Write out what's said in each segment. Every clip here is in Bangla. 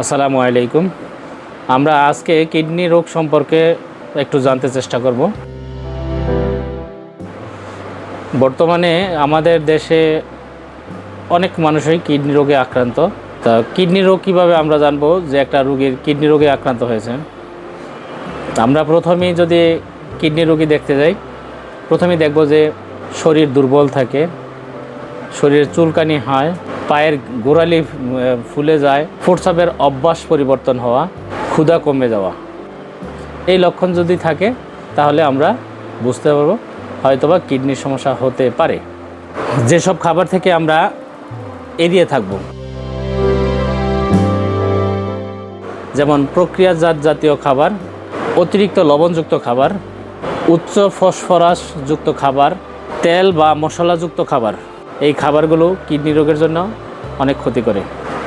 আসসালামু আলাইকুম। আমরা আজকে কিডনি রোগ সম্পর্কে একটু জানতে চেষ্টা করব। বর্তমানে আমাদের দেশে অনেক মানুষই কিডনি রোগে আক্রান্ত। তা কিডনি রোগ কীভাবে আমরা জানব যে একটা রোগীর কিডনি রোগে আক্রান্ত হয়েছে? আমরা প্রথমেই যদি কিডনি রোগী দেখতে যাই, প্রথমেই দেখব যে শরীর দুর্বল থাকে শরীরের চুলকানি হয়, পায়ের গোড়ালি ফুলে যায় প্রস্রাবের অভ্যাস পরিবর্তন হওয়া, ক্ষুধা কমে যাওয়া। এই লক্ষণ যদি থাকে, তাহলে আমরা বুঝতে পারব, হয়তোবা কিডনির সমস্যা হতে পারে। যেসব খাবার থেকে আমরা এড়িয়ে থাকব, যেমন প্রক্রিয়াজাত জাতীয় খাবার, অতিরিক্ত লবণযুক্ত খাবার, উচ্চ ফসফরাস যুক্ত খাবার, তেল বা মশলাযুক্ত খাবার এই খাবারগুলো কিডনি রোগের জন্য অনেক ক্ষতি করে।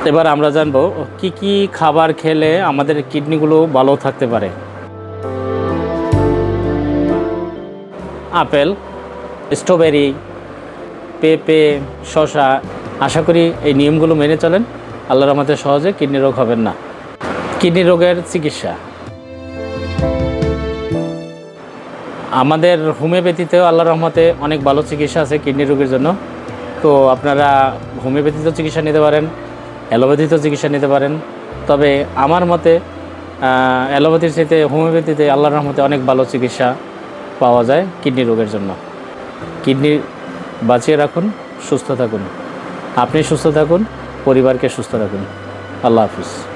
এবার আমরা জানব কি কি খাবার খেলে আমাদের কিডনিগুলো ভালো থাকতে পারে। আপেল, স্ট্রবেরি, পেঁপে, শসা, আশা করি এই নিয়মগুলো মেনে চলেন। আল্লাহর রহমতে সহজে কিডনি রোগ হবেন না। কিডনি রোগের চিকিৎসা। আমাদের হোমিওপ্যাথিতেও আল্লাহ রহমতে অনেক ভালো চিকিৎসা আছে কিডনি রোগের জন্য। তো আপনারা হোমিওপ্যাথিতেও চিকিৎসা নিতে পারেন অ্যালোপ্যাথিতেও চিকিৎসা নিতে পারেন। তবে আমার মতে অ্যালোপ্যাথির সাথে হোমিওপ্যাথিতে আল্লাহর রহমতে অনেক ভালো চিকিৎসা পাওয়া যায় কিডনি রোগের জন্য। কিডনি বাঁচিয়ে রাখুন, সুস্থ থাকুন। আপনি সুস্থ থাকুন, পরিবারকে সুস্থ রাখুন। আল্লাহ হাফিজ।